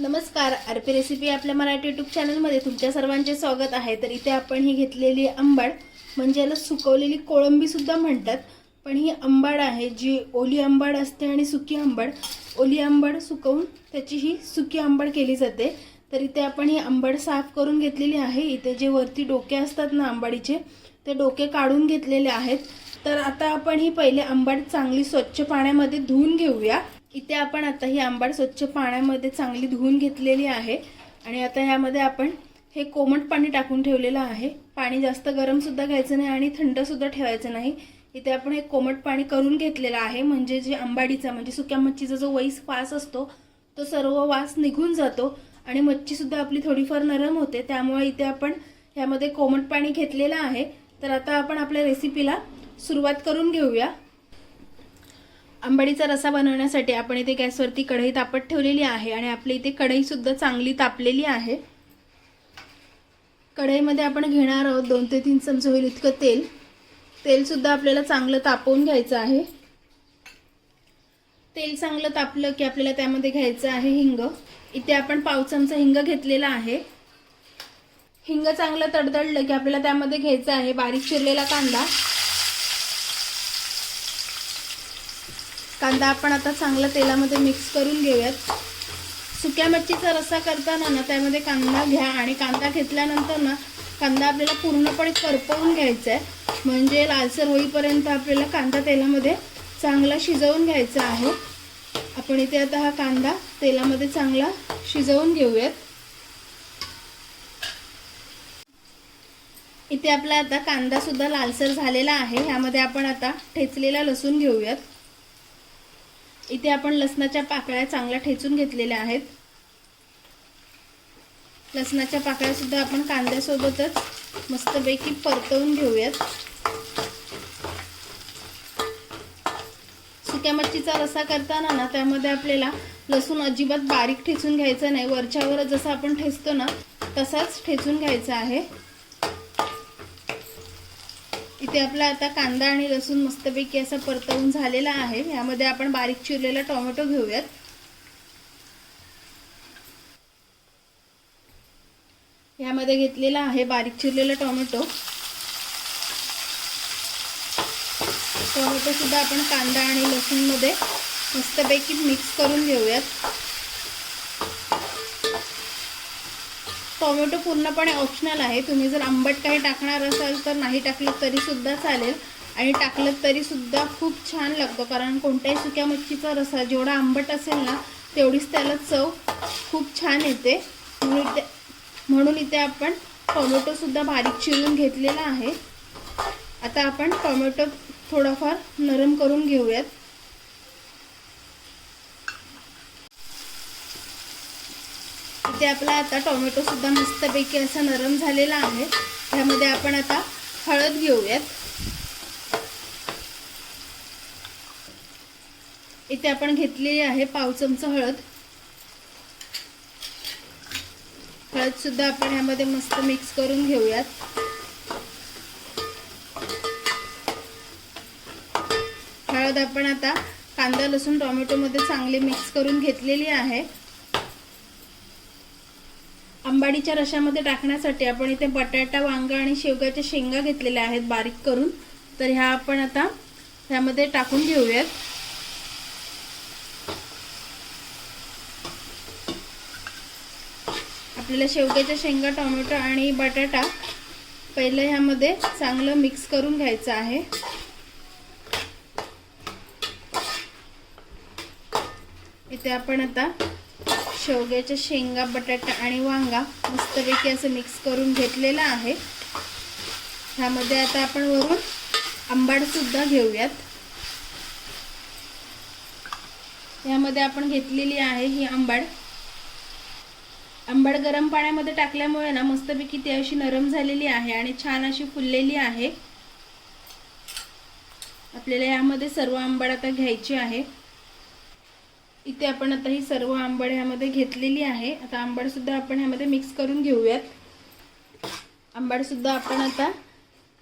नमस्कार RP recipe आपल्या Marathi YouTube चॅनलमध्ये तुमच्या सर्वांचे स्वागत आहे. तर इथे आपण ही घेतलेली आंबाड म्हणजे याला सुकवलेली कोळंबीसुद्धा म्हणतात. पण ही आंबाड आहे जी ओली आंबाड असते आणि सुकी आंबाड. ओली आंबाड सुकवून त्याची ही सुकी आंबाड केली जाते. तर इथे आपण ही आंबाड साफ करून घेतलेली आहे. इथे जे वरती डोके असतात ना आंबाडीचे ते डोके काढून घेतलेले आहेत. तर आता आपण ही पहिले आंबाड चांगली स्वच्छ पाण्यामध्ये धुवून घेऊया. इथे आपण आता ही आंबाड स्वच्छ पाण्यामध्ये चांगली धुवून घेतलेली आहे. आणि आता ह्यामध्ये आपण हे कोमट पाणी टाकून ठेवलेलं आहे. पाणी जास्त गरमसुद्धा घ्यायचं नाही आणि थंडसुद्धा ठेवायचं नाही. इथे आपण हे कोमट पाणी करून घेतलेलं आहे. म्हणजे जे आंबाडीचा म्हणजे सुक्या मच्छीचा जो वैस वास असतो तो सर्व वास निघून जातो आणि मच्छीसुद्धा आपली थोडीफार नरम होते. त्यामुळे इथे आपण ह्यामध्ये कोमट पाणी घेतलेलं आहे. तर आता आपण आपल्या रेसिपीला सुरुवात करून घेऊया. आंबाडीचा रसा बनवण्यासाठी आपण इथे गॅसवरती कढई तापत ठेवलेली आहे आणि आपली इथे कढईसुद्धा चांगली तापलेली आहे. कढईमध्ये आपण घेणार आहोत दोन ते तीन चमचे होईल इतकं तेल. तेलसुद्धा आपल्याला चांगलं तापवून घ्यायचं आहे. तेल चांगलं तापलं की आपल्याला त्यामध्ये घ्यायचं आहे हिंग. इथे आपण पाव चमचा हिंग घेतलेला आहे. हिंग चांगलं तडतडलं की आपल्याला त्यामध्ये घ्यायचं आहे बारीक चिरलेला कांदा. कांदा आपण आता चांगला तेलामध्ये मिक्स करून घेऊयात. सुक्या मच्छीचा रस्सा करताना ना त्यामध्ये कांदा घ्या आणि कांदा घेतल्यानंतर ना कांदा आपल्याला पूर्णपणे करपवून घ्यायचा आहे. म्हणजे लालसर होईपर्यंत आपल्याला कांदा तेलामध्ये चांगला शिजवून घ्यायचा आहे. आपण इथे आता हा कांदा तेलामध्ये चांगला शिजवून घेऊयात. इथे आपला आता कांदा सुद्धा लालसर झालेला आहे. ह्यामध्ये आपण आता ठेचलेला लसूण घेऊयात. इथे आपण लसणाच्या पाकळ्या चांगल्या ठेचून घेतलेल्या आहेत. लसणाच्या पाकळ्या सुद्धा आपण कांद्यासोबतच मस्तपैकी परतवून घेऊयात. सुक्या मच्छीचा रसा करताना ना त्यामध्ये आपल्याला लसूण अजिबात बारीक ठेचून घ्यायचं नाही. वरच्यावर जसं आपण ठेचतो ना तसाच ठेचून घ्यायचा आहे. इथे आपला आता कांदा आणि लसूण मस्तपैकी असा परतवून झालेला आहे. यामध्ये आपण बारीक चिरलेला टोमॅटो घेऊयात. यामध्ये घेतलेला आहे बारीक चिरलेला टोमॅटो. टोमॅटो सुद्धा आपण कांदा आणि लसूणमध्ये मस्तपैकी मिक्स करून घेऊयात. टोमॅटो पूर्णपणे ऑप्शनल आहे. तुम्ही जर आंबट काही टाकणार असाल तर नाही टाकलं तरीसुद्धा चालेल. आणि टाकलं तरीसुद्धा खूप छान लागतो. कारण कोणत्याही सुक्या मच्छीचा रसा जेवढा आंबट असेल ना तेवढीच त्याला चव खूप छान येते. म्हणून इथे म्हणून इथे आपण टोमॅटोसुद्धा बारीक चिरून घेतलेला आहे. आता आपण टोमॅटो थोडाफार नरम करून घेऊयात. इथे आपला आता टोमॅटो सुद्धा मस्तपैकी असा नरम झालेला आहे. त्यामध्ये आपण आता हळद घेऊयात. इथे आपण घेतलेली आहे पाव चमचा हळद. हळद सुद्धा आपण ह्यामध्ये मस्त मिक्स करून घेऊयात. हळद आपण आता कांदा लसूण टोमॅटोमध्ये चांगली मिक्स करून घेतलेली आहे. आंबाडीच्या रशामध्ये टाकण्यासाठी आपण इथे बटाटा वांगा आणि शेवग्याच्या शेंगा घेतलेल्या आहेत बारीक करून. तर ह्या आपण आता ह्यामध्ये टाकून घेऊयात. आपल्याला शेवग्याच्या शेंगा टोमॅटो आणि बटाटा पहिलं ह्यामध्ये चांगलं मिक्स करून घ्यायचं आहे. इथे आपण आता शेवग्याच्या शेंगा बटाटा आणि वांगा मस्तपैकी असं मिक्स करून घेतलेलं आहे. ह्यामध्ये आता आपण वरून आंबाड सुद्धा घेऊयात. यामध्ये आपण घेतलेली आहे ही आंबाड. आंबाड गरम पाण्यामध्ये टाकल्यामुळे ना मस्तपैकी ती अशी नरम झालेली आहे आणि छान अशी फुललेली आहे. आपल्याला यामध्ये सर्व आंबाड आता घ्यायची आहे. इथे आपण आता ही सर्व आंबड ह्यामध्ये घेतलेली आहे. आता आंबडसुद्धा आपण ह्यामध्ये मिक्स करून घेऊयात. आंबाडसुद्धा आपण आता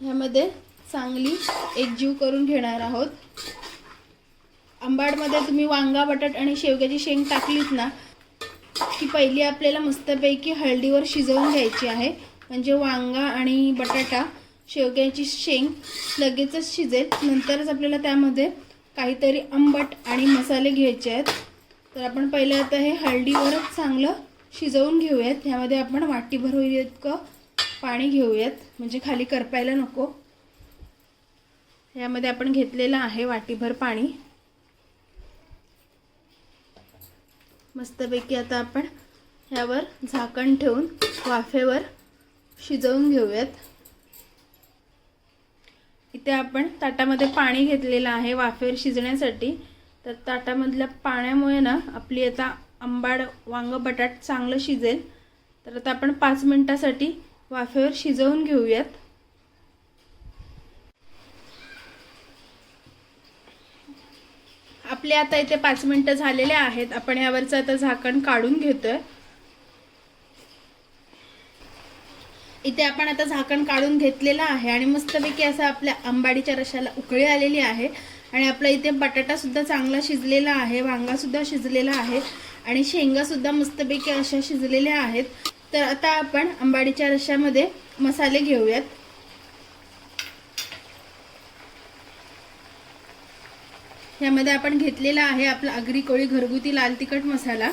ह्यामध्ये चांगली एकजीव करून घेणार आहोत. आंबाडमध्ये तुम्ही वांगा बटाट आणि शेवग्याची शेंग टाकलीत ना की पहिली आपल्याला मस्तपैकी हळदीवर शिजवून घ्यायची आहे. म्हणजे वांगा आणि बटाटा शेवग्याची शेंग लगेचच शिजेल. नंतरच आपल्याला त्यामध्ये काहीतरी आंबट आणि मसाले घ्यायचे आहेत. तर आपण पहिले आता हे हळदीवरच चांगलं शिजवून घेऊयात. ह्यामध्ये आपण वाटीभर होईल इतकं पाणी घेऊयात. म्हणजे खाली करपायला नको. यामध्ये आपण घेतलेलं आहे वाटीभर पाणी. मस्तपैकी आता आपण ह्यावर झाकण ठेवून वाफेवर शिजवून घेऊयात. इथे आपण ताटामध्ये पाणी घेतलेलं आहे वाफेवर शिजण्यासाठी. तर ताटामधल्या पाण्यामुळे ना आपली आता आंबाड वांग बटाट चांगलं शिजेल. तर आता आपण पाच मिनिटासाठी वाफेवर शिजवून घेऊयात. आपले आता इथे पाच मिनटं झालेले आहेत. आपण यावरचं आता झाकण काढून घेतोय. इथे आपण आता झाकण काढून घेतलेलं आहे आणि मस्तपैकी असं आपल्या आंबाडीच्या रशाला उकळी आलेली आहे. आणि आपला इथे बटाटा सुद्धा चांगला शिजलेला आहे वांगा सुद्धा शिजलेला आहे आणि शेंगा सुद्धा मस्तपैकी अशा शिजलेल्या आहेत. तर आता आपण आंबाडीच्या रशामध्ये मसाले घेऊयात. ह्यामध्ये आपण घेतलेला आहे आपला आगरी कोळी घरगुती लाल तिखट मसाला.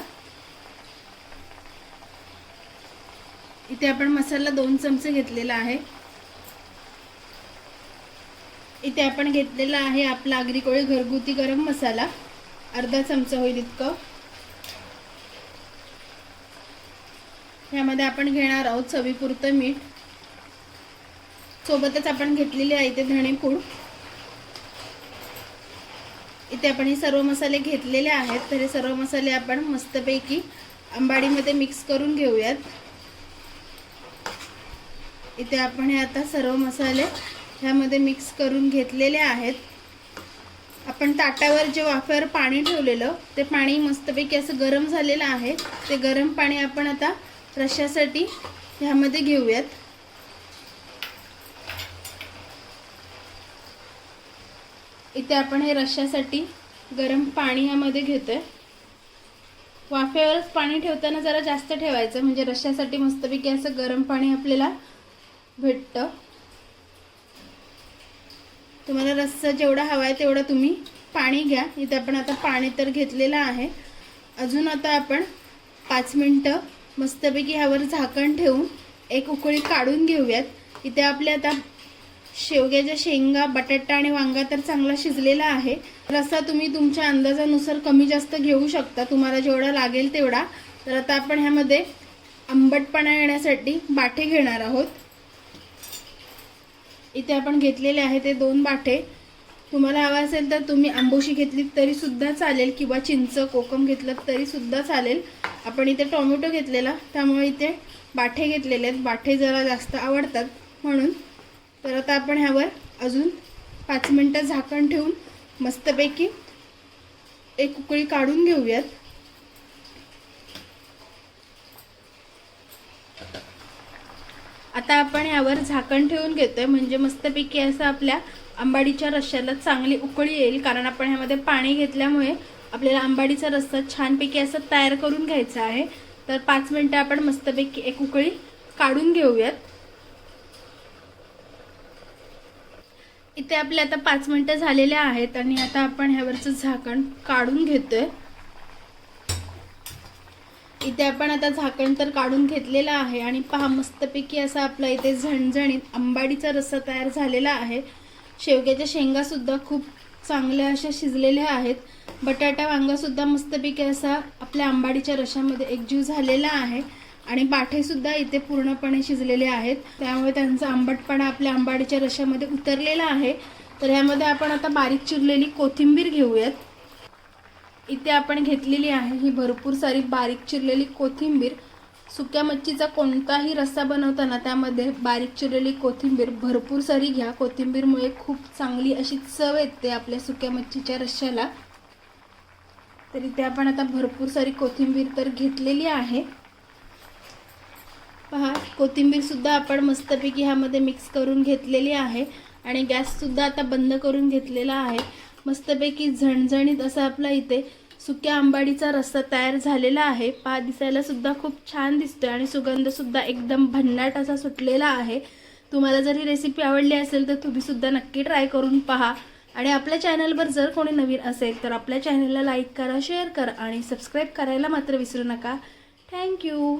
इथे आपण मसाला दोन चमचे घेतलेला आहे. इथे आपण घेतलेला आहे आपला आगरी कोळी घरगुती गरम मसाला. अर्धा चमचा होईल इतकं. ह्यामध्ये आपण घेणार आहोत चवीपुरतं मीठ. सोबतच आपण घेतलेली आहे इथे धणेपूड. इथे आपण हे सर्व मसाले घेतलेले आहेत तर हे सर्व मसाले आपण मस्तपैकी आंबाडीमध्ये मिक्स करून घेऊयात. इथे आपण हे आता सर्व मसाले ह्यामध्ये मिक्स करून घेतलेले आहेत. आपण ताटावर जे वाफ्यावर पाणी ठेवलेलं ते पाणी मस्तपैकी असं गरम झालेलं आहे. ते गरम पाणी आपण आता रश्यासाठी ह्यामध्ये घेऊयात. इथे आपण हे रश्यासाठी गरम पाणी ह्यामध्ये घेतोय. वाफेवरच पाणी ठेवताना जरा जास्त ठेवायचं म्हणजे रश्यासाठी मस्तपैकी असं गरम पाणी आपल्याला भेटतं. तुम्हाला रस्सा जेवढा हवा आहे तेवढं तुम्ही पाणी घ्या. इथे आपण आता पाणी तर घेतलेलं आहे. अजून आता आपण पाच मिनटं मस्तपैकी ह्यावर झाकण ठेवून एक उकळी काढून घेऊयात. इथे आपले आता शेवग्याच्या शेंगा बटाटा आणि वांगा तर चांगला शिजलेला आहे. रस्सा तुम्ही तुमच्या अंदाजानुसार कमी जास्त घेऊ शकता. तुम्हाला जेवढा लागेल तेवढा. तर आता आपण ह्यामध्ये आंबटपणा येण्यासाठी बाठे घेणार आहोत. इथे आपण घेतलेले आहे ते दोन बाटे. तुम्हाला हवं असेल तर तुम्ही आंबोशी घेतलीत तरीसुद्धा चालेल किंवा चिंच कोकम घेतलं तरीसुद्धा चालेल. आपण इथे टोमॅटो घेतलेला त्यामुळे इथे बाठे घेतलेले आहेत. बाठे जरा जास्त आवडतात म्हणून. तर आता आपण ह्यावर अजून पाच मिनटं झाकण ठेवून मस्तपैकी एक उकळी काढून घेऊयात. आता आपण यावर झाकण ठेवून घेतोय. म्हणजे मस्तपैकी असं आपल्या आंबाडीच्या रश्श्याला चांगली उकळी येईल. कारण आपण ह्यामध्ये पाणी घेतल्यामुळे आपल्याला आंबाडीचा रस्सा छानपैकी असं तयार करून घ्यायचा आहे. तर पाच मिनटं आपण मस्तपैकी एक उकळी काढून घेऊयात. इथे आपले आता पाच मिनटं झालेले आहेत आणि आता आपण ह्यावरचं झाकण काढून घेतोय. इथे आपण आता झाकण तर काढून घेतलेलं आहे आणि पहा मस्तपैकी असा आपला इथे झणझणीत आंबाडीचा रस्सा तयार झालेला आहे. शेवग्याच्या शेंगासुद्धा खूप चांगल्या अशा शिजलेल्या आहेत. बटाटा वांगासुद्धा मस्तपैकी असा आपल्या आंबाडीच्या रशामध्ये एकजीव झालेला आहे. आणि पाठेसुद्धा इथे पूर्णपणे शिजलेले आहेत. त्यामुळे त्यांचा आंबटपणा आपल्या आंबाडीच्या रशामध्ये उतरलेला आहे. तर ह्यामध्ये आपण आता बारीक चिरलेली कोथिंबीर घेऊयात. इथे आपण घेतलेली आहे. ही भरपूर सारी बारीक चिरलेली कोथिंबीर. सुक्या मच्छीचा कोणताही रस्सा बनवताना त्यामध्ये बारीक चिरलेली कोथिंबीर भरपूर सारी घ्या. कोथिंबीरमुळे खूप चांगली अशी चव येते आपल्या सुक्या मच्छीच्या रश्श्याला. तर इथे आपण आता भरपूर सारी कोथिंबीर तर घेतलेली आहे. पहा कोथिंबीरसुद्धा आपण मस्तपैकी ह्यामध्ये मिक्स करून घेतलेली आहे. आणि गॅससुद्धा आता बंद करून घेतलेला आहे. मस्तपैकी झणझणीत असा आपला इथे सुक्या आंबाडीचा रस्सा तयार झालेला आहे. पहा दिसायला सुद्धा खूप छान दिसतोय आणि सुगंध सुद्धा एकदम भन्नाट असा सुटलेला आहे. तुम्हाला जर ही रेसिपी आवडली असेल तर तुम्ही सुद्धा नक्की ट्राय करून पहा. आणि आपल्या चॅनलवर जर कोणी नवीन असेल तर आपल्या चॅनलला लाईक करा शेअर करा आणि सबस्क्राईब करायला मात्र विसरू नका. थँक्यू